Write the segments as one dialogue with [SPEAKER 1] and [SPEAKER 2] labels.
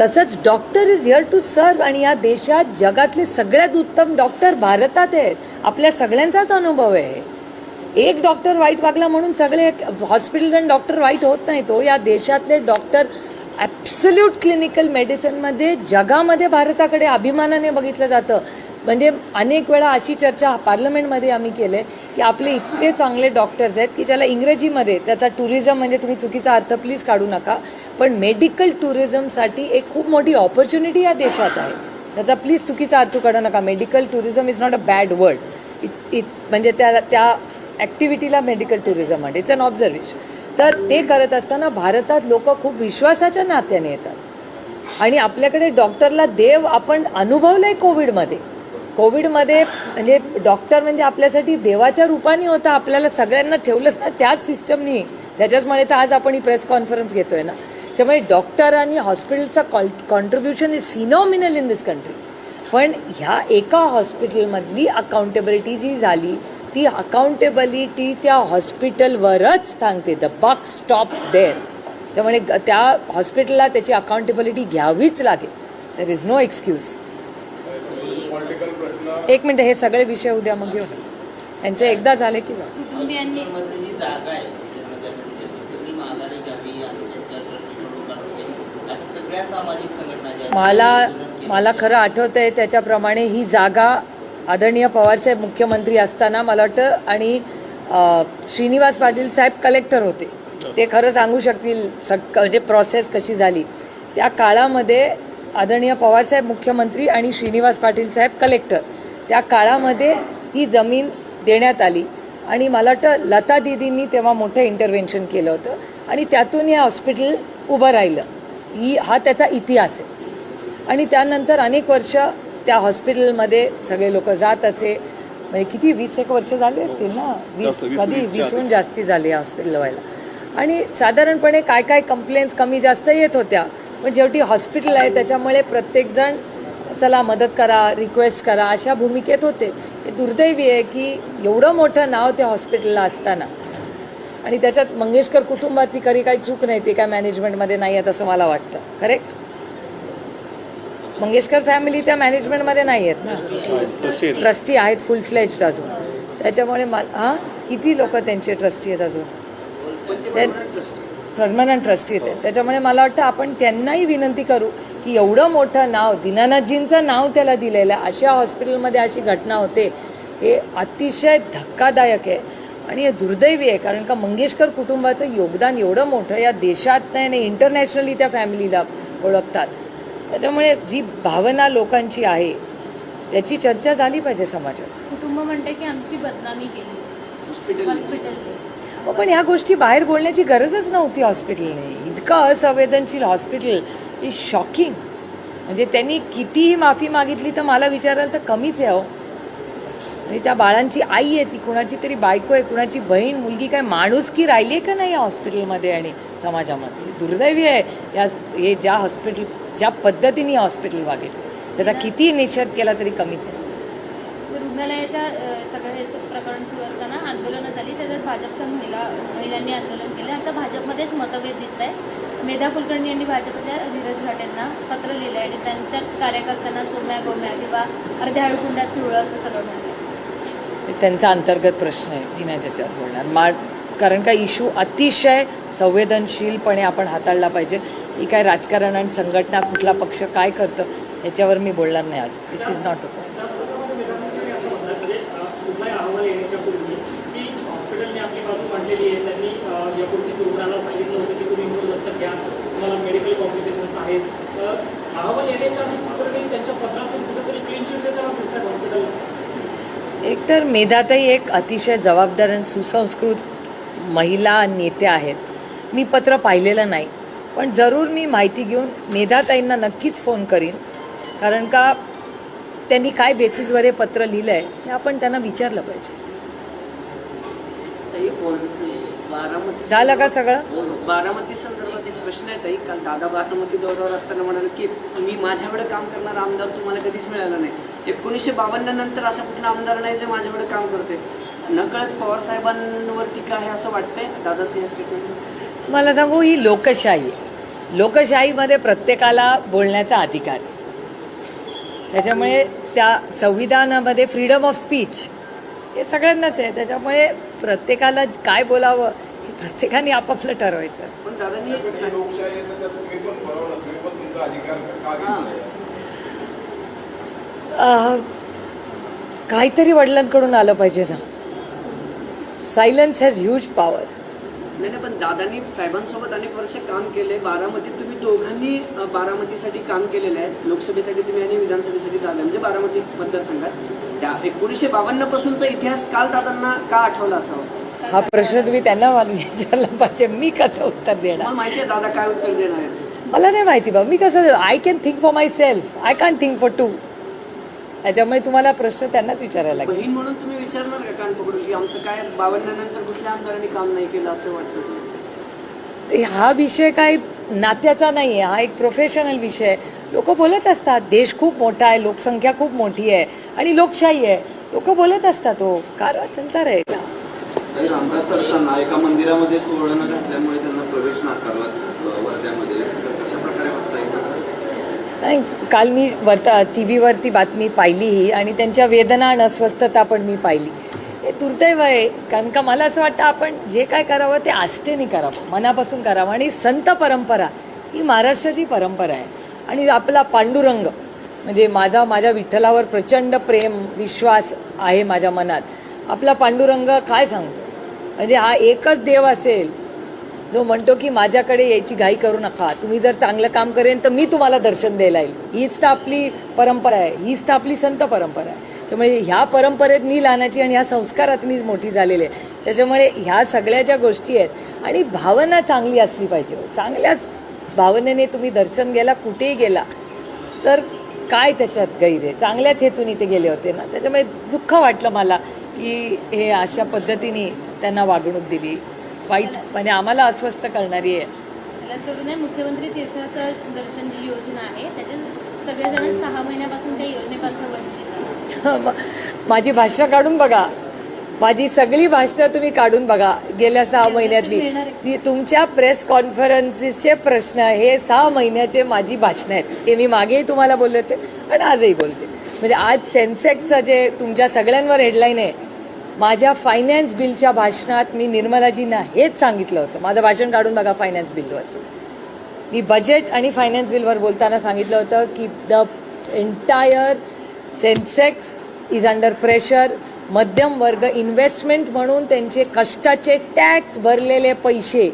[SPEAKER 1] तसंच doctor is here to serve आणि या देशात जगातले सगळ्यात उत्तम डॉक्टर भारतात आहेत. आपल्या सगळ्यांचाच अनुभव आहे. एक डॉक्टर वाईट वागला म्हणून सगळे हॉस्पिटल आणि डॉक्टर वाईट होत नाही. तो या देशातले डॉक्टर ॲप्सल्यूट क्लिनिकल मेडिसिनमध्ये जगामध्ये भारताकडे अभिमानाने बघितलं जातं. म्हणजे अनेक वेळा अशी चर्चा पार्लमेंटमध्ये आम्ही केले की आपले इतके चांगले डॉक्टर्स आहेत की ज्याला इंग्रजीमध्ये त्याचा टुरिझम म्हणजे तुम्ही चुकीचा अर्थ प्लीज काढू नका पण मेडिकल टुरिझमसाठी एक खूप मोठी ऑपॉर्च्युनिटी या देशात आहे. त्याचा प्लीज चुकीचा अर्थ काढू नका. Medical tourism is not a bad word it's it's म्हणजे त्या त्या ॲक्टिव्हिटीला मेडिकल टुरिझम म्हणते इट्स अन ऑब्झर्वेशन तर ते करत असताना भारतात लोक खूप विश्वासाच्या नात्याने येतात. आणि आपल्याकडे डॉक्टरला देव आपण अनुभवलं आहे कोविडमध्ये. कोविडमध्ये म्हणजे डॉक्टर म्हणजे आपल्यासाठी देवाच्या रूपाने होता आपल्याला सगळ्यांना ठेवलंच ना त्याच सिस्टमनी. त्याच्याचमुळे तर आज आपण ही प्रेस कॉन्फरन्स घेतो आहे ना. त्यामुळे डॉक्टर आणि हॉस्पिटलचा call contribution is phenomenal in this country पण ह्या एका हॉस्पिटलमधली अकाउंटेबिलिटी जी झाली ती अकाउंटेबिलिटी त्या हॉस्पिटलवरच सांगते द बक स्टॉप्स देअर त्यामुळे त्या हॉस्पिटलला त्याची अकाउंटेबिलिटी घ्यावीच लागेल. देर इज नो एक्सक्यूज एक मिनटं हे सगळे विषय उद्या मग घेऊ. यांचे एकदा झाले की जाऊ मला. मला खरं आठवतं आहे त्याच्याप्रमाणे ही जागा आदरणीय पवारसाहेब मुख्यमंत्री असताना मला वाटतं आणि श्रीनिवास पाटील साहेब कलेक्टर होते. ते खरं सांगू शकतील सग म्हणजे प्रोसेस कशी झाली. त्या काळामध्ये आदरणीय पवारसाहेब मुख्यमंत्री आणि श्रीनिवास पाटील साहेब कलेक्टर. त्या काळामध्ये ही जमीन देण्यात आली. आणि मला वाटतं लता दिदींनी तेव्हा मोठं इंटरव्हेन्शन केलं होतं. आणि त्यातून हे हॉस्पिटल उभं राहिलं. ही हा त्याचा इतिहास आहे. आणि त्यानंतर अनेक वर्ष त्या हॉस्पिटलमध्ये सगळे लोक जात असे. म्हणजे किती वीस एक वर्ष झाली असतील ना? वीस कधी
[SPEAKER 2] वीसच्या
[SPEAKER 1] वीसहून जास्ती. झाली या हॉस्पिटल व्हायला. आणि साधारणपणे काय काय कंप्लेंट्स कमी जास्त येत होत्या. पण शेवटी हॉस्पिटल आहे त्याच्यामुळे प्रत्येकजण चला मदत करा रिक्वेस्ट करा अशा भूमिकेत होते. हे दुर्दैवी आहे की एवढं मोठं नाव त्या हॉस्पिटलला असताना. आणि त्याच्यात मंगेशकर कुटुंबाची खरी काही चूक नाही ती काय मॅनेजमेंटमध्ये नाही आहेत असं मला वाटतं. करेक्ट मंगेशकर फॅमिली त्या मॅनेजमेंटमध्ये नाही आहेत. ना ट्रस्टी आहेत फुल फ्लेज्ड अजून. त्याच्यामुळे मला हां? किती लोक त्यांचे ट्रस्टी आहेत अजून? ते परमनंट ट्रस्टी आहेत. त्याच्यामुळे मला वाटतं आपण त्यांनाही विनंती करू की एवढं मोठं नाव दीनानाथजींचं नाव त्याला दिलेलं आहे. अशा हॉस्पिटलमध्ये अशी घटना होते. हे अतिशय धक्कादायक आहे. आणि हे दुर्दैवी आहे कारण का मंगेशकर कुटुंबाचं योगदान एवढं मोठं या देशात नाही आणि इंटरनॅशनली त्या फॅमिलीला ओळखतात. त्याच्यामुळे जी भावना लोकांची आहे त्याची चर्चा झाली पाहिजे समाजात.
[SPEAKER 3] कुटुंब म्हणते की आमची बदनामी केली. हॉस्पिटलने.
[SPEAKER 1] हो, पण ह्या गोष्टी बाहेर बोलण्याची गरजच नव्हती हॉस्पिटलने. इतकं असंवेदनशील हॉस्पिटल. इज शॉकिंग म्हणजे त्यांनी कितीही माफी मागितली तर मला विचारायला तर कमीच आहे अहो आणि त्या बाळांची आई आहे ती कुणाची तरी बायको आहे कुणाची बहीण मुलगी काय माणूस की राहिली आहे का नाही या हॉस्पिटलमध्ये आणि समाजामध्ये? दुर्दैवी आहे. या हे ज्या हॉस्पिटल ज्या पद्धतीने हॉस्पिटल वागितलं त्याचा किती निषेध केला तरी कमीच आहे.
[SPEAKER 3] रुग्णालयाच्या सगळं हे प्रकरण सुरू असताना आंदोलनं झाली. त्याच्यात भाजपच्या महिला महिलांनी आंदोलन केलं. आता भाजपमध्येच मतभेद दिसत आहे मेधा कुलकर्णी यांनी भाजपच्या धीरज घाट यांना पत्र लिहिलं आहे आणि त्यांच्याच कार्यकर्त्यांना सोम्या गोम्या किंवा अर्ध्या हळकुंडात पिवळं असं सगळं म्हणलं.
[SPEAKER 1] त्यांचा अंतर्गत प्रश्न आहे. मी नाही त्याच्यावर बोलणार. मा कारण का इशू अतिशय संवेदनशीलपणे आपण हाताळला पाहिजे. ही काय राजकारण आणि संघटना कुठला पक्ष काय करतं याच्यावर मी बोलणार नाही आज. दिस इज नॉट अ
[SPEAKER 4] कुठलाही अहवाल येण्याच्या पूर्वी ती हॉस्पिटलने आपली बाजू मांडलेली आहे. त्यांनी अ, यापूर्वी रुग्णाला सांगितलं होतं की तुम्ही मूळ दत्तक घ्या. तुम्हाला मेडिकल कॉम्प्लिकेशन्स आहेत. तर अहवाल येण्याच्या आधी कुठेतरी त्यांच्या पत्रातून कुठेतरी क्लीन चिट देताना दिसतात हॉस्पिटलला
[SPEAKER 1] एकतर मेधाताई एक अतिशय जबाबदार आणि सुसंस्कृत महिला नेत्या आहेत. मी पत्र पाहिलेलं नाही. पण जरूर मी माहिती घेऊन मेधाताईंना नक्कीच फोन करीन. कारण का त्यांनी काय बेसिसवर हे पत्र लिहिलं आहे हे आपण त्यांना विचारलं पाहिजे.
[SPEAKER 5] बारामती
[SPEAKER 1] झालं का सगळं?
[SPEAKER 5] हो. बारामती संदर्भात एक प्रश्न आहे ताई. काल दादा बारामती दौऱ्यावर असताना म्हणाले की मी माझ्याकडे काम करणारा आमदार तुम्हाला कधीच मिळाला नाही. एकोणीसशे बावन्न नंतर असा कुठला आमदार नाही जे माझ्याकडे काम करते. नकळत पवार साहेबांवर टीका आहे असं वाटतंय? दादाचं हे स्टेटमेंट
[SPEAKER 1] मला सांगू ही लोकशाही. आहे लोकशाहीमध्ये प्रत्येकाला बोलण्याचा अधिकार त्याच्यामुळे त्या संविधानामध्ये फ्रीडम ऑफ स्पीच हे सगळ्यांनाच आहे. त्याच्यामुळे प्रत्येकाला काय बोलावं हे प्रत्येकाने आपापलं ठरवायचं. काहीतरी वडिलांकडून आलं पाहिजे ना. सायलन्स हॅज ह्यूज पॉवर
[SPEAKER 5] नाही नाही पण दादांनी साहेबांसोबत अनेक वर्ष काम केले. बारामतीत तुम्ही दोघांनी बारामतीसाठी काम केलेलं आहे. लोकसभेसाठी तुम्ही आणि विधानसभेसाठी दादा म्हणजे बारामती मतदारसंघात. त्या एकोणीसशे बावन्न पासूनचा इतिहास काल दादांना का आठवला असावा?
[SPEAKER 1] हा प्रश्न तुम्ही त्यांना विचारला पाहिजे. मी कसं उत्तर देणार?
[SPEAKER 5] मला माहिती आहे दादा काय उत्तर देणार
[SPEAKER 1] मला नाही माहिती बा. मी कसं I can think for myself I can think for to त्याच्यामुळे तुम्हाला प्रश्न त्यांनाच विचारायला लागेल.
[SPEAKER 5] बहीण म्हणून तुम्ही विचारणार का कान पकडून की आमचं काय बावन्न नंतर कुठल्या आमदारांनी काम नाही केलं असं वाटतं
[SPEAKER 1] हा विषय काय नात्याचा नाही आहे हा एक प्रोफेशनल विषय. आहे लोक बोलत असतात देश खूप मोठा आहे लोकसंख्या खूप मोठी आहे आणि लोकशाही आहे. लोक बोलत असतात हो कारवा चलता
[SPEAKER 6] काही रामदास खडसांना एका मंदिरामध्ये घातल्यामुळे त्यांना प्रवेश नाकारला अ, वर्ध्यामध्ये तर कशा प्रकारे बघता येईल
[SPEAKER 1] नाही काल मी वर्ता टी व्हीवरती बातमी पाहिली ही आणि त्यांच्या वेदना आणि अस्वस्थता पण मी पाहिली. हे दुर्दैव आहे कारण का मला असं वाटतं आपण जे काय करावं ते आस्थेने करावं मनापासून करावं. आणि संत परंपरा ही महाराष्ट्राची परंपरा आहे. आणि आपला पांडुरंग म्हणजे माझा माझ्या विठ्ठलावर प्रचंड प्रेम विश्वास आहे माझ्या मनात. आपला पांडुरंग काय सांगतो? म्हणजे हा एकच देव असेल जो म्हणतो की माझ्याकडे यायची घाई करू नका तुम्ही जर चांगलं काम करेन तर मी तुम्हाला दर्शन द्यायला येईल. हीच तर आपली परंपरा आहे हीच तर आपली संत परंपरा आहे. त्यामुळे ह्या परंपरेत मी लहानाची आणि ह्या संस्कारात मी मोठी झालेली आहे. त्याच्यामुळे ह्या सगळ्या ज्या गोष्टी आहेत आणि भावना चांगली असली पाहिजे हो. चांगल्याच भावनेने तुम्ही दर्शन गेला कुठेही गेला तर काय त्याच्यात गैर आहे? चांगल्याच हेतून इथे गेले होते ना. त्याच्यामुळे दुःख वाटलं मला की हे अशा पद्धतीने त्यांना वागणूक दिली. वाईट म्हणजे आम्हाला अस्वस्थ करणारी आहे.
[SPEAKER 3] मुख्यमंत्री दर्शन जी योजना आहे त्याच्यात सगळेजण सहा महिन्यापासून त्या योजनेपासून वंचित
[SPEAKER 1] माझी भाषणं काढून बघा. माझी सगळी भाषणं तुम्ही काढून बघा. गेल्या सहा महिन्यातली ती तुमच्या प्रेस कॉन्फरन्सेसचे प्रश्न हे सहा महिन्याचे माझी भाषणं आहेत. हे मी मागेही तुम्हाला बोलले होते आणि आजही बोलते. म्हणजे आज सेन्सेक्सचं जे तुमच्या सगळ्यांवर हेडलाईन आहे माझ्या फायनान्स बिलच्या भाषणात मी निर्मलाजींना हेच सांगितलं होतं. माझं भाषण काढून बघा फायनान्स बिलवरचं मी बजेट आणि फायनान्स बिलवर बोलताना सांगितलं होतं की the entire Sensex is under pressure मध्यम वर्ग इन्व्हेस्टमेंट म्हणून त्यांचे कष्टाचे टॅक्स भरलेले पैसे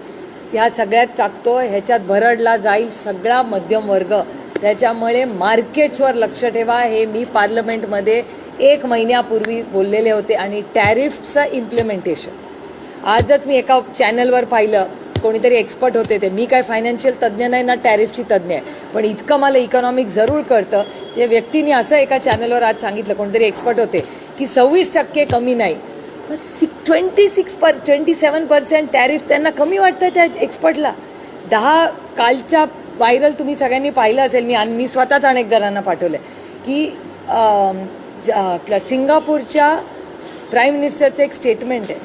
[SPEAKER 1] ह्या सगळ्यात टाकतो ह्याच्यात भरडला जाईल सगळा मध्यम वर्ग. त्याच्यामुळे मार्केट्सवर लक्ष ठेवा. हे मी पार्लमेंटमध्ये एक महिन्यापूर्वी बोललेले होते आणि टॅरिफचं इम्प्लिमेंटेशन आजच मी एका चॅनलवर पाहिलं कोणीतरी एक्सपर्ट होते ते. मी काय फायनान्शियल तज्ज्ञ नाही ना टॅरिफची तज्ज्ञ आहे. पण इतकं मला इकॉनॉमिक जरूर कळतं. त्या व्यक्तीने असं एका चॅनलवर आज सांगितलं कोणतरी एक्सपर्ट होते की सव्वीस टक्के कमी नाही. सिक ट्वेंटी सिक्स पर ट्वेंटी सेवन पर्सेंट टॅरिफ त्यांना कमी वाटतं त्या एक्सपर्टला दहा कालच्या व्हायरल तुम्ही सगळ्यांनी पाहिलं असेल मी आणि मी स्वतःच अनेक जणांना पाठवलं की ज- आपल्या सिंगापूरच्या प्राईम मिनिस्टरचं एक स्टेटमेंट आहे.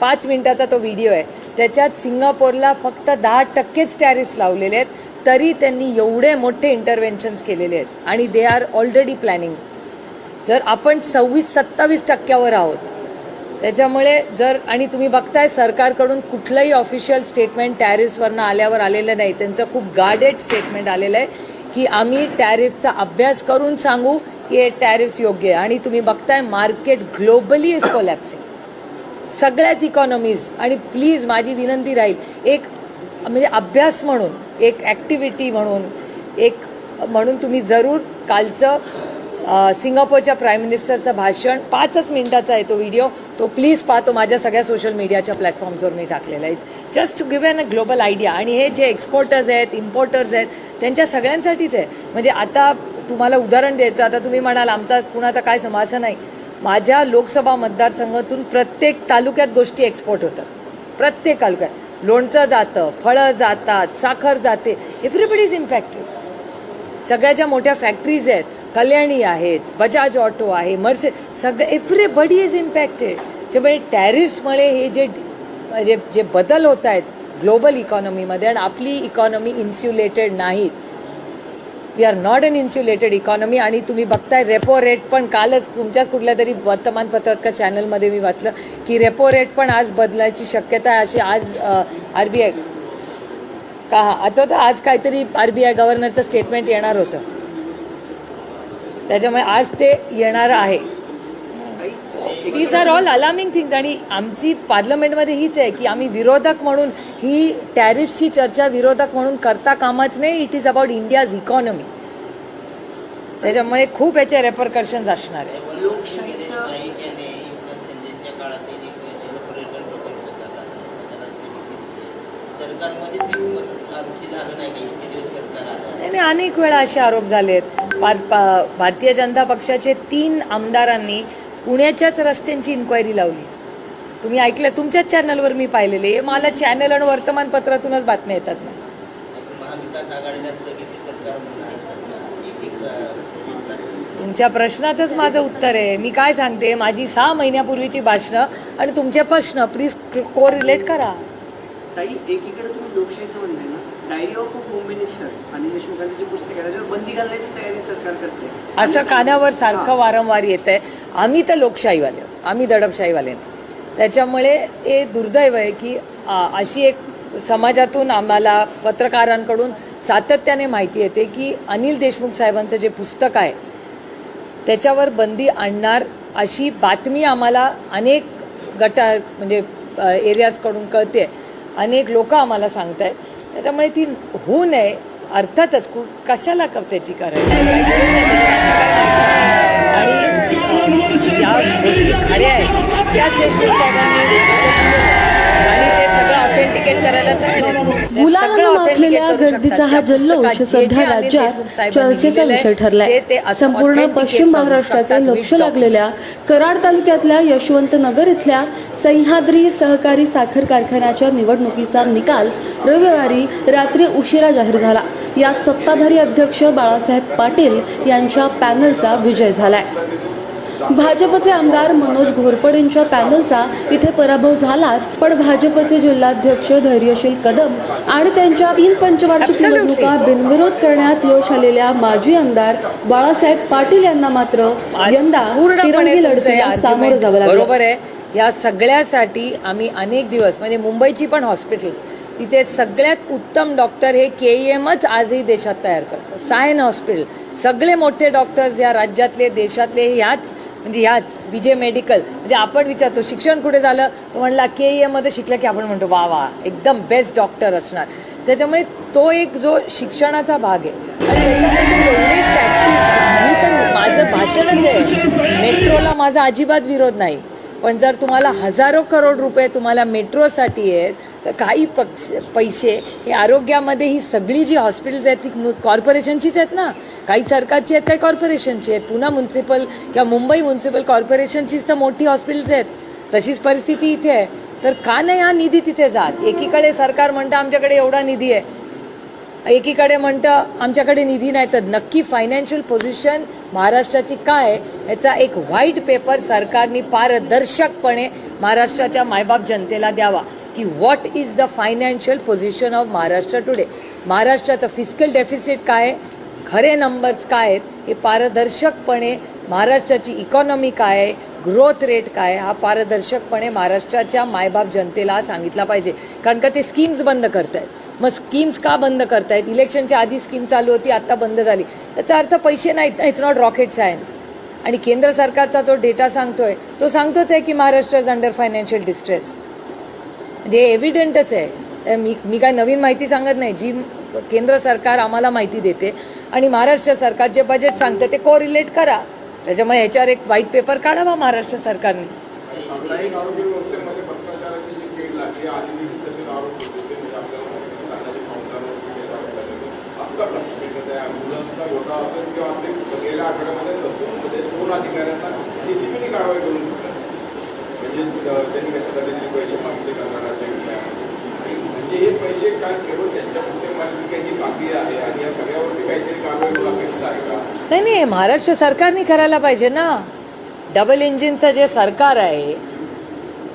[SPEAKER 1] पाच मिनिटाचा तो व्हिडिओ आहे. त्याच्यात सिंगापूरला फक्त दहा टक्केच टॅरिफ्स लावलेले आहेत तरी त्यांनी एवढे मोठे इंटरव्हेन्शन्स केलेले आहेत. आणि दे आर ऑलरेडी प्लॅनिंग जर आपण सव्वीस सत्तावीस टक्क्यावर आहोत त्याच्यामुळे जर आणि तुम्ही बघताय सरकारकडून कुठलंही ऑफिशियल स्टेटमेंट टॅरिफ्सवरनं आल्यावर आलेलं नाही. त्यांचं खूप गार्डेड स्टेटमेंट आलेलं आहे की आम्ही टॅरिफचा अभ्यास करून सांगू की टॅरिफ्स योग्य आहे. आणि तुम्ही बघताय मार्केट ग्लोबली इज कोलॅप्सिंग. सगळ्याच इकॉनॉमीज आणि प्लीज माझी विनंती राहील एक म्हणजे अभ्यास म्हणून एक ॲक्टिव्हिटी म्हणून एक म्हणून तुम्ही जरूर कालचं सिंगापूरच्या प्राईम मिनिस्टरचं भाषण पाचच मिनिटाचा आहे तो व्हिडिओ तो प्लीज पाहतो. माझ्या सगळ्या सोशल मीडियाच्या प्लॅटफॉर्मवर मी टाकलेला आहे. Just to give an a global idea आणि हे जे एक्सपोर्टर्स आहेत इम्पोर्टर्स आहेत त्यांच्या सगळ्यांसाठीच आहे. म्हणजे आता तुम्हाला उदाहरण द्यायचं. आता तुम्ही म्हणाल आमचा कुणाचा काय समाजा नाही. माझ्या लोकसभा मतदारसंघातून प्रत्येक तालुक्यात गोष्टी एक्सपोर्ट होतात. प्रत्येक तालुक्यात. लोणचं जातं फळं जातात साखर जाते. एव्हरीबडी इज इम्पॅक्टेड सगळ्या ज्या मोठ्या फॅक्टरीज आहेत कल्याणी आहेत बजाज ऑटो आहे मर्से सगळं एव्हरीबडी इज इम्पॅक्टेड त्यामुळे टॅरिफ्समुळे हे जे जे जे बदल होत आहेत ग्लोबल इकॉनॉमीमध्ये आणि आपली इकॉनॉमी इन्स्युलेटेड नाही. We are not an insulated economy आणि तुम्ही बघताय रेपो रेट पण कालच तुमच्याच कुठल्या तरी वर्तमानपत्रात का चॅनलमध्ये मी वाचलं की रेपो रेट पण आज बदलायची शक्यता आहे. अशी आज आर बी आय का आता तर आज काहीतरी आर बी आय गव्हर्नरचं स्टेटमेंट येणार होतं. त्याच्यामुळे आज ते येणार आहे. These are all alarming things आणि आमची पार्लमेंटमध्ये हीच आहे की आम्ही विरोधक म्हणून ही टॅरिफची चर्चा विरोधक म्हणून करता कामाच नाही. It is about India's economy त्याच्यामुळे खूप याचे रेपरकर्शन्स असणार आहे.
[SPEAKER 5] लोकशाहीचं-
[SPEAKER 7] आणखी झालं नाही
[SPEAKER 1] नाही, अनेक वेळा असे आरोप झालेत. पार- पा- भारतीय जनता पक्षाचे तीन आमदारांनी पुण्याच्याच रस्त्यांची इन्क्वायरी लावली. तुम्ही ऐकलं? तुमच्याच चॅनलवर मी पाहिलेले. हे मला चॅनल आणि वर्तमानपत्रातूनच बातम्या येतात ना. तुमच्या प्रश्नातच माझं उत्तर आहे. मी काय सांगते? माझी सहा महिन्यापूर्वीची भाषणं आणि तुमचे प्रश्न. प्लीज को रिलेट करा.
[SPEAKER 5] ताई एकीकडे तुम्ही लोकशाहीचं म्हणताय ना diary of a home minister आणि देशमुखांची जी पुस्तक आहे त्याच्यावर बंदी घालण्याची तयारी सरकार करते.
[SPEAKER 1] असं कानावर सारखं वारंवार येत आहे आम्ही तर लोकशाहीवाले. आम्ही दडपशाहीवाले नाही. त्याच्यामुळे हे दुर्दैव आहे की अशी एक समाजातून आम्हाला पत्रकारांकडून सातत्याने माहिती येते की अनिल देशमुख साहेबांचं जे पुस्तक आहे त्याच्यावर बंदी आणणार अशी बातमी आम्हाला अनेक गटा म्हणजे एरियाजकडून कळते अनेक लोक आम्हाला सांगत आहेत त्याच्यामुळे ती होऊ नये. अर्थातच कु कशाला क- त्याची करायची गरज आणि या ज्या गोष्टी खऱ्या आहेत. त्याच देशमुख साहेबांनी त्याच्यात दिलेल्या आहेत. आणि ते सगळं ऑथेंटिकेट करायला तयार आहेत ते
[SPEAKER 8] मुलांना
[SPEAKER 1] सगळं
[SPEAKER 8] माखलेल्या
[SPEAKER 1] authenticate करू
[SPEAKER 8] गर्दीचा. हा जल्लोष सध्या राज्यात चर्चेचा विषय ठरलाय संपूर्ण पश्चिम महाराष्ट्राचे. लक्ष लागलेल्या कराड तालुक्यातल्या यशवंत नगर इथल्या सह्याद्री सहकारी साखर कारखान्याच्या निवडणुकीचा निकाल रविवारी रात्री उशिरा जाहीर झाला यात सत्ताधारी अध्यक्ष बाळासाहेब पाटील यांच्या पॅनलचा विजय झालाय भाजपचे आमदार मनोज घोरपडेंच्या पॅनलचा इथे पराभव झालाच पण भाजपचे जिल्हाध्यक्ष धैर्यशील कदम आणि त्यांच्या तीन पंचवार्षिक. निवडणुका बिनविरोध करण्यात यश आलेल्या माजी आमदार बाळासाहेब पाटील यांना मात्र यंदा तिरंगी लढतीला सामोरं जावं लागलं.
[SPEAKER 1] बरोबर आहे. या सगळ्यासाठी आम्ही अनेक दिवस म्हणजे मुंबईची पण हॉस्पिटल्स तिथे सगळ्यात उत्तम डॉक्टर हे के ई एमच आजही देशात तयार करतं सायन हॉस्पिटल सगळे मोठे डॉक्टर्स या राज्यातले देशातले ह्याच म्हणजे ह्याच विजय मेडिकल म्हणजे आपण विचारतो शिक्षण कुठे झालं? तो म्हणला के ई एममध्ये शिकलं की आपण म्हणतो वा वा एकदम बेस्ट डॉक्टर असणार. त्याच्यामुळे तो एक जो शिक्षणाचा भाग आहे आणि त्याच्यामध्ये एवढे टॅक्सीस मी तर माझं भाषणच आहे मेट्रोला माझा अजिबात विरोध नाही. पण जर तुम्हाला हजारो करोड रुपये तुम्हाला मेट्रोसाठी आहेत तर काही पक्ष पैसे हे आरोग्यामध्ये ही सगळी जी हॉस्पिटल्स आहेत ती कॉर्पोरेशनचीच आहेत ना. काही सरकारची आहेत काही कॉर्पोरेशनची आहेत. पुन्हा म्युन्सिपल किंवा मुंबई म्युन्सिपल कॉर्पोरेशनचीच तर मोठी हॉस्पिटल्स आहेत. तशीच परिस्थिती इथे आहे. तर का नाही हा निधी तिथे जात? एकीकडे सरकार म्हणतं आमच्याकडे एवढा निधी आहे. एकीकडे म्हणतं आमच्याकडे निधी नाही तर नक्की फायनान्शियल पोझिशन महाराष्ट्राची काय याचा एक व्हाईट पेपर सरकारने पारदर्शकपणे महाराष्ट्राच्या मायबाप जनतेला द्यावा. की what is the financial position of Maharashtra today महाराष्ट्राचं फिजिकल डेफिसिट काय आहे? खरे नंबर्स काय आहेत? हे पारदर्शकपणे महाराष्ट्राची इकॉनॉमी काय आहे? ग्रोथ रेट काय हा पारदर्शकपणे महाराष्ट्राच्या मायबाप जनतेला सांगितला पाहिजे. कारण का ते स्कीम्स बंद करत आहेत मग स्कीम्स का बंद करतायत? इलेक्शनच्या आधी स्कीम चालू होती आत्ता बंद झाली. त्याचा अर्थ पैसे नाहीत इट्स नॉट रॉकेट सायन्स आणि केंद्र सरकारचा जो डेटा सांगतोय तो सांगतोच आहे की Maharashtra is under financial distress म्हणजे एव्हिडंटच आहे. तर मी मी काय नवीन माहिती सांगत नाही. जी केंद्र सरकार आम्हाला माहिती देते आणि महाराष्ट्र सरकार जे बजेट सांगते ते कोरिलेट करा. त्याच्यामुळे ह्याच्यावर एक व्हाईट पेपर काढावा महाराष्ट्र सरकारने
[SPEAKER 2] सामुदायिक आरोग्य व्यवस्थेमध्ये भ्रष्टाचाराची जी कीड लागली आधी देखील तसे आरोप होते ते म्हणजे आपल्याला माहिती आहे, तानाजी संस्थांवर केस आरोप झाले होते. प्रश्न आहे ॲम्ब्युलन्सचा घोटाळा असेल किंवा आपले गेल्या आठवड्यामध्ये ससूनमध्ये दोन अधिकाऱ्यांना डीसीपीने कारवाई करून म्हणजे त्यांनी कशा तरी पैसे मागितले कर्नाटकच्या विषयामध्ये म्हणजे हे पैसे काय केवळ त्यांच्या कुठे मालकीची बाकी आहे आणि या सगळ्यावरती काहीतरी कारवाई होणं अपेक्षित आहे का
[SPEAKER 1] नाही नाही महाराष्ट्र सरकारने करायला पाहिजे ना डबल इंजिनचं जे सरकार आहे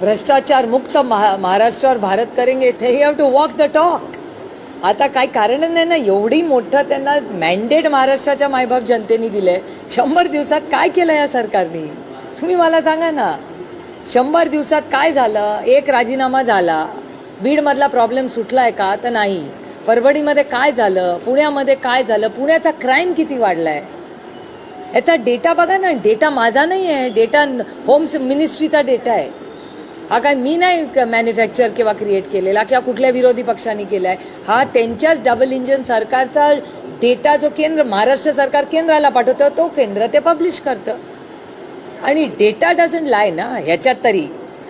[SPEAKER 1] भ्रष्टाचार मुक्त महा महाराष्ट्र और भारत करेंगे थे he have to walk the talk आता काही कारण नाही ना एवढी मोठं त्यांना मॅन्डेट महाराष्ट्राच्या मायबाप जनतेने दिलंय. शंभर दिवसात काय केलं या सरकारने? तुम्ही मला सांगा ना. शंभर दिवसात काय झालं? एक राजीनामा झाला. बीडमधला प्रॉब्लेम सुटला आहे का? तर नाही. परभणीमध्ये काय झालं? पुण्यामध्ये काय झालं? पुण्याचा क्राईम किती वाढला आहे याचा डेटा बघा ना. डेटा माझा नाही आहे डेटा होम मिनिस्ट्रीचा डेटा आहे. हा काय मी नाही मॅन्युफॅक्चर किंवा क्रिएट केलेला किंवा कुठल्या विरोधी पक्षांनी केला आहे हा त्यांच्याच डबल इंजिन सरकारचा डेटा जो केंद्र महाराष्ट्र सरकार केंद्राला पाठवतं तो केंद्र ते पब्लिश करतं. आणि डेटा डझंट लाय ना ह्याच्यात तरी.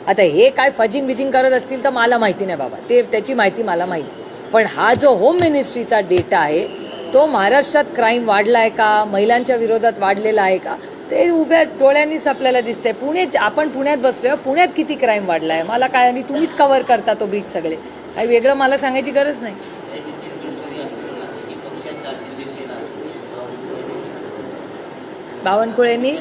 [SPEAKER 1] आता हे काय फजिंग बिजिंग करत असतील तर मला माहिती नाही बाबा. ते त्याची माहिती मला माहिती. पण हा जो होम मिनिस्ट्रीचा डेटा आहे तो महाराष्ट्रात क्राईम वाढला आहे का? महिलांच्या विरोधात वाढलेला आहे का? ते उभ्या डोळ्यांनीच आपल्याला दिसते पुणे आपण पुण्यात बसलो पुण्यात किती क्राईम वाढला आहे मला काय आणि तुम्हीच कव्हर करता तो बीट सगळे. काही वेगळं मला सांगायची गरज नाही. बावनकुळेंनी?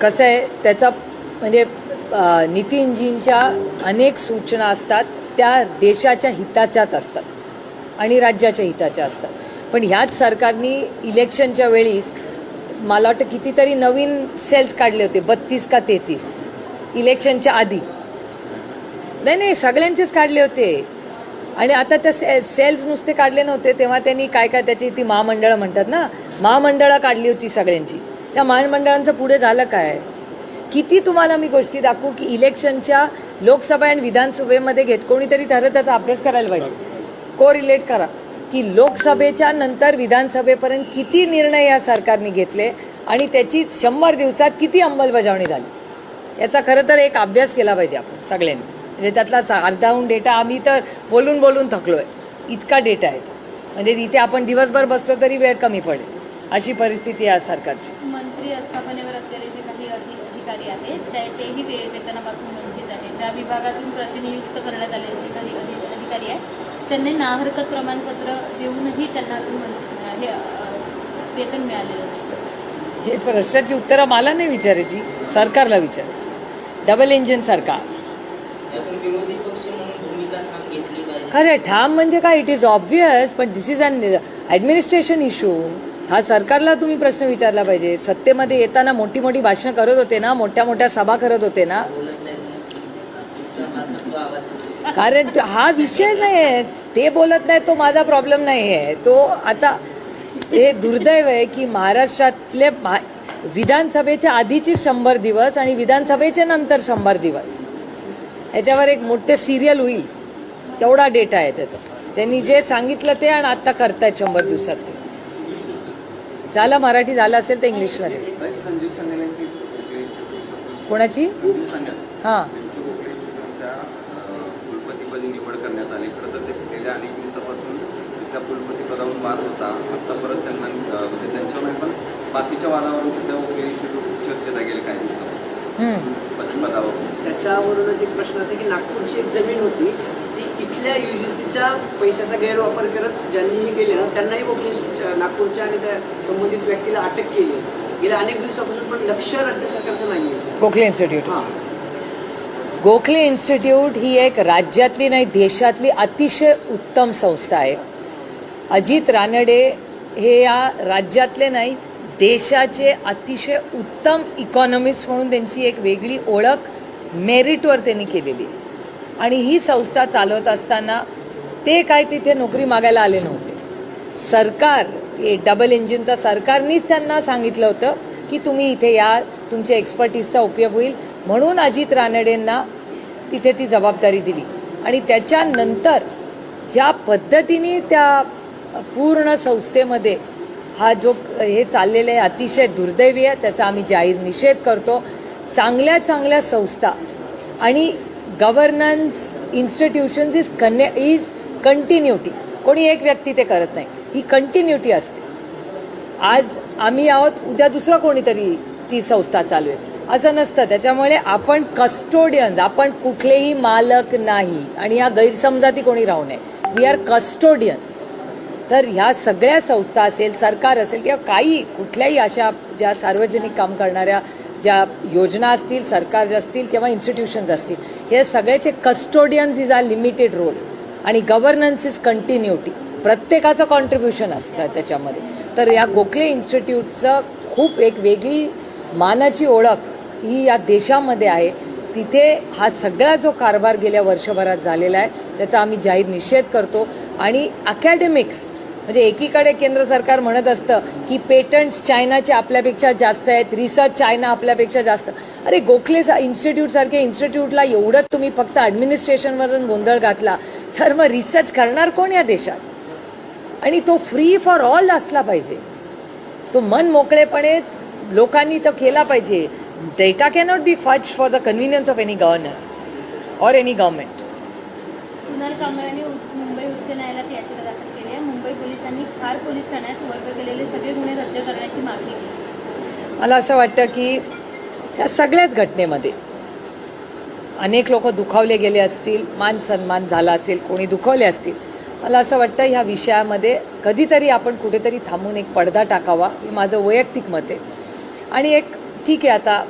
[SPEAKER 7] कसं
[SPEAKER 1] आहे त्याचा म्हणजे नितीनजींच्या अनेक सूचना असतात. त्या देशाच्या हिताच्याच असतात आणि राज्याच्या हिताच्या असतात. पण ह्याच सरकारने इलेक्शनच्या वेळीस मला वाटतं कितीतरी नवीन सेल्स काढले होते बत्तीस का तेहतीस इलेक्शनच्या आधी. नाही नाही सगळ्यांचेच काढले होते. आणि आता त्या से सेल्स नुसते काढले नव्हते तेव्हा त्यांनी काय काय त्याची ती महामंडळं म्हणतात ना महामंडळं काढली होती सगळ्यांची. त्या महामंडळांचं पुढे झालं काय? किती तुम्हाला मी गोष्टी दाखवू की इलेक्शनच्या लोकसभा आणि विधानसभेमध्ये घेत कोणीतरी खरं त्याचा अभ्यास करायला पाहिजे. को रिलेट करा. की लोकसभेच्या नंतर विधानसभेपर्यंत किती निर्णय या सरकारने घेतले आणि त्याची शंभर दिवसात किती अंमलबजावणी झाली. याचा खरं तर एक अभ्यास केला पाहिजे आपण सगळ्यांनी. म्हणजे त्यातला अर्धाहून डेटा आम्ही तर बोलून बोलून थकलो आहे इतका डेटा आहे तो. म्हणजे इथे आपण दिवसभर बसलो तरी वेळ कमी पडेल. अशी परिस्थिती आहे सरकारची.
[SPEAKER 3] मंत्री ज्या विभागातून प्रतिनियुक्त करण्यात आलेले जे काही अधि- अधिकारी आहेत त्यांनी नाहरकत प्रमाणपत्र देऊनही त्यांना अजून वंचित हे वेतन मिळालेलं नाही.
[SPEAKER 1] हे प्रश्नाची उत्तरं मला नाही विचारायची सरकारला विचारायची. डबल इंजिन सरकार.
[SPEAKER 7] यातून विरोधी पक्ष म्हणून भूमिका ठाम घेतली पाहिजे.
[SPEAKER 1] खरं ठाम म्हणजे काय? इट इज ऑब्वियस पण this is an administration issue हा सरकारला तुम्ही प्रश्न विचारला पाहिजे. सत्तेमध्ये येताना मोठी मोठी भाषणं करत होते ना मोठ्या मोठ्या सभा करत होते ना
[SPEAKER 7] बोलत नाही तुमच्या मार्फत तो
[SPEAKER 1] कारण हा विषय नाही आहे ते बोलत नाही तो माझा प्रॉब्लेम नाही आहे तो आता हे दुर्दैव आहे की महाराष्ट्रातले भा- विधानसभेच्या आधीची शंभर दिवस आणि विधानसभेच्या नंतर शंभर दिवस. याच्यावर एक मोठे सिरियल होईल. एवढा डेटा आहे त्याचा. त्यांनी जे सांगितलं ते आणि आता करतायत शंभर दिवसात ते. झालं? मराठी झालं असेल तर इंग्लिशमध्ये कोणाची? हां
[SPEAKER 6] त्यांची गोखले इंस्टिट्यूटच्या अं, कुलपतीपदी निवड करण्यात आली खरं तर ते गेल्या अनेक दिवसापासून त्या कुलपती पदावरून वाद होता. आता परत त्यांना म्हणजे त्यांच्यामुळे पण बाकीच्या वादावरून सध्या चर्चेत आहे गेले काही दिवसापासून. कुलपती पदावरून
[SPEAKER 5] त्याच्यावरूनच एक प्रश्न असा की नागपूरची एक जमीन होती ती इथल्या यू जी सीच्या पैशाचा गैरवापर करत ज्यांनी हे केले ना त्यांनाही गोखले इन्स्टिट्यूटच्या- नागपूरच्या आणि त्या संबंधित व्यक्तीला अटक केली. आहे. गेल्या अनेक दिवसापासून पण लक्ष राज्य सरकारचं नाही आहे
[SPEAKER 1] गोखले इन्स्टिट्यूट
[SPEAKER 5] हां.
[SPEAKER 1] गोखले इन्स्टिट्यूट ही एक राज्यातली नाही देशातली अतिशय उत्तम संस्था आहे. अजित रानडे हे या राज्यातले नाही देशाचे अतिशय उत्तम इकॉनॉमिस्ट म्हणून त्यांची एक वेगळी ओळख मेरिटवर त्यांनी केलेली आणि ही संस्था चालवत असताना ते काय तिथे नोकरी मागायला आले नव्हते. सरकार हे डबल इंजिनचा सरकारनीच त्यांना सांगितलं होतं की तुम्ही इथे या तुमच्या एक्सपर्टीजचा उपयोग होईल. म्हणून अजित रानडेंना तिथे ती जबाबदारी दिली. आणि त्याच्यानंतर ज्या पद्धतीने त्या पूर्ण संस्थेमध्ये हा जो हे चाललेलं आहे अतिशय दुर्दैवी आहे त्याचा आम्ही जाहीर निषेध करतो. चांगल्या चांगल्या संस्था आणि गव्हर्नन्स इन्स्टिट्यूशन्स इज कन्या इज कंटिन्युटी कोणी एक व्यक्ती ते करत नाही. ही कंटिन्युटी असते. आज आम्ही आहोत उद्या दुसरं कोणीतरी ती संस्था चालू आहे. असं नसतं. त्याच्यामुळे आपण कस्टोडियन्स आपण कुठलेही मालक नाही. आणि या गैरसमजाती कोणी राहू नये. वी आर कस्टोडियन्स तर ह्या सगळ्या संस्था असेल सरकार असेल किंवा काही कुठल्याही अशा ज्या सार्वजनिक काम करणाऱ्या ज्या योजना असतील सरकार असतील किंवा इन्स्टिट्यूशन्स असतील हे सगळ्याचे custodians is are limited role आणि गव्हर्नन्स इज कंटिन्युटी प्रत्येकाचं कॉन्ट्रीब्युशन असतं त्याच्यामध्ये. तर या गोखले इन्स्टिट्यूटचं खूप एक वेगळी मानाची ओळख ही या देशामध्ये आहे. तिथे हा सगळा जो कारभार गेल्या वर्षभरात झालेला आहे त्याचा आम्ही जाहीर निषेध करतो. आणि अकॅडमिक्स म्हणजे एकीकडे केंद्र सरकार म्हणत असतं की पेटंट्स चायनाचे आपल्यापेक्षा जास्त आहेत रिसर्च चायना आपल्यापेक्षा जास्त. अरे गोखले इन्स्टिट्यूटसारख्या इन्स्टिट्यूटला एवढंच तुम्ही फक्त ॲडमिनिस्ट्रेशनवरून गोंधळ घातला तर मग रिसर्च करणार कोण या देशात? आणि तो फ्री फॉर ऑल असला पाहिजे. तो मन मोकळेपणेच लोकांनी तो केला पाहिजे. Data cannot be fudge for the convenience of any governance or any government
[SPEAKER 3] Kunal कांबळ्याने Mumbai उच्च न्यायालयात याचिका दाखल केली आहे. मुंबई पोलिसांनी खार पोलीस ठाण्यात वर्ग केलेले सगळे गुन्हे रद्द करण्याची मागणी केली.
[SPEAKER 1] मला असं वाटतं की या सगळ्याच घटनेमध्ये अनेक लोक दुखावले गेले असतील मान सन्मान झाला असेल कोणी दुखावले असतील. मला असं वाटतं ह्या विषयामध्ये कधीतरी आपण कुठेतरी थांबून एक पडदा टाकावा हे माझं वैयक्तिक मत आहे. आणि एक ठीक आहे आता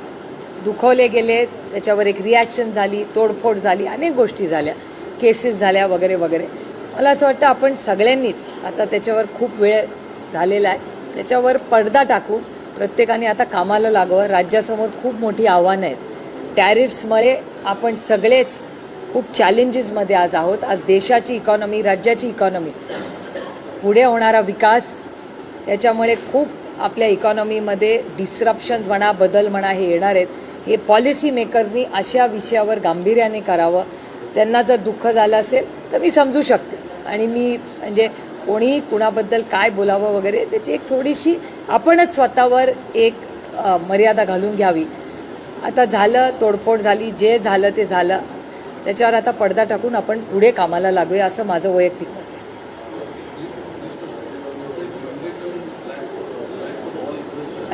[SPEAKER 1] दुखवले गेले त्याच्यावर एक रिॲक्शन झाली तोडफोड झाली अनेक गोष्टी झाल्या. केसेस झाल्या वगैरे वगैरे. मला असं वाटतं आपण सगळ्यांनीच आता त्याच्यावर खूप वेळ झालेला आहे त्याच्यावर पडदा टाकून प्रत्येकाने आता कामाला लागावं. राज्यासमोर खूप मोठी आव्हानं आहेत. टॅरिफ्समुळे आपण सगळेच खूप चॅलेंजेसमध्ये आज आहोत. आज देशाची इकॉनॉमी राज्याची इकॉनॉमी पुढे होणारा विकास याच्यामुळे खूप आपल्या इकॉनॉमीमध्ये डिस्रप्शन्स म्हणा बदल म्हणा हे येणार आहेत. हे पॉलिसी मेकर्सनी अशा विषयावर गांभीर्याने करावं. त्यांना जर दुःख झालं असेल तर मी समजू शकते. आणि मी म्हणजे कोणी कुणाबद्दल काय बोलावं वगैरे त्याची एक थोडीशी आपणच स्वतःवर एक मर्यादा घालून घ्यावी. आता झालं तोडफोड झाली जे झालं ते झालं. त्याच्यावर आता पडदा टाकून आपण पुढे कामाला लागूया असं माझं वैयक्तिक मत आहे.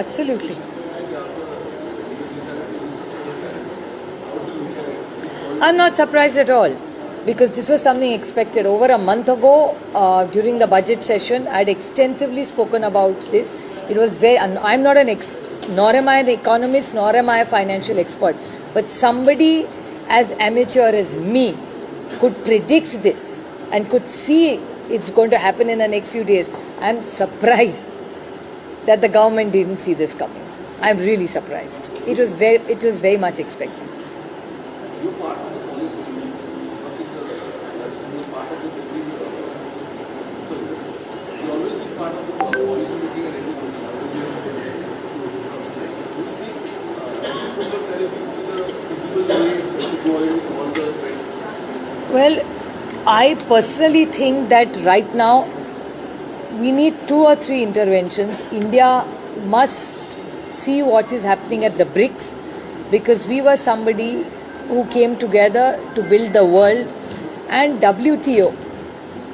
[SPEAKER 1] Absolutely. I'm not surprised at all because this was something expected. Over a month ago, uh, during the budget session, I had extensively spoken about this. It was very, I'm not an ex, nor am I an economist, nor am I a financial expert, but somebody as amateur as me could predict this and could see it's going to happen in the next few days. I'm surprised that the government didn't see this coming. I'm really surprised. It was very, it was very much expected.
[SPEAKER 2] You part of the policy, but it, uh, you part of the debate, uh, so you always been part of the policy making and everything. How do you assess the Do you think uh, reciprocal tariff would be the feasible way to go ahead with all the trade?
[SPEAKER 1] Well, I personally think that right now we need two or three interventions. India must see what is happening at the BRICS because we were somebody who came together to build the world and WTO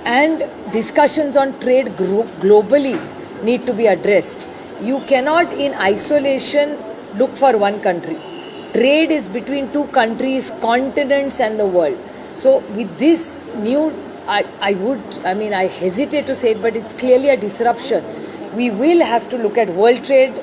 [SPEAKER 1] and discussions on trade globally need to be addressed. You cannot, in isolation, look for one country. Trade is between two countries, continents, and the world. So, with this new, I, I would, I mean, I hesitate to say it, but it's clearly a disruption. We will have to look at world trade.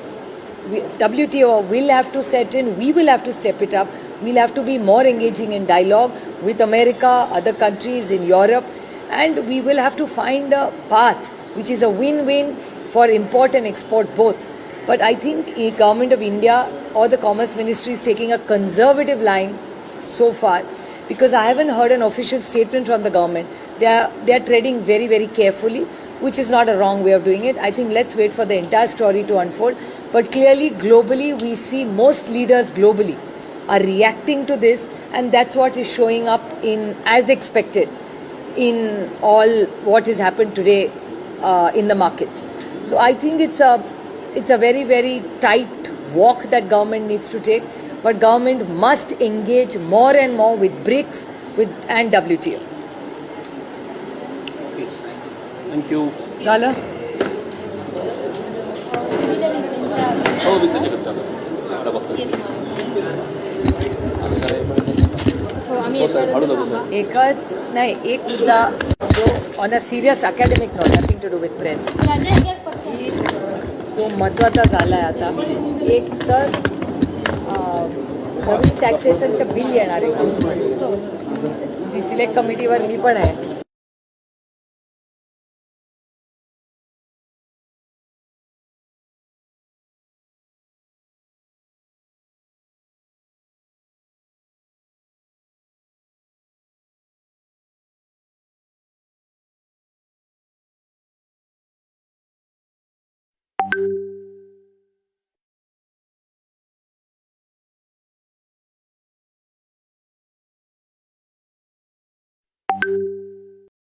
[SPEAKER 1] We, WTO will have to set in, we will have to step it up. We'll have to be more engaging in dialogue with America, other countries in Europe, and we will have to find a path which is a win-win for import and export both. But I think the government of India or the Commerce Ministry is taking a conservative line so far because I haven't heard an official statement from the government. They are they are treading very very carefully, which is not a wrong way of doing it. I think let's wait for the entire story to unfold. But clearly, globally, we see most leaders globally are reacting to this, and that's what is showing up in as expected in all what has happened today uh, in the markets. So I think it's a it's a very very tight walk that government needs to take, but government must engage more and more with BRICS with, and WTO. Okay. Thank you. Dala. Oh, on a serious academic not nothing to do with press तो महत्त्वाचा झाला आहे आता एक तर नवीन टॅक्सेशनच्या bill येणार आहे. हो. दिसले कमिटीवर मी पण आहे.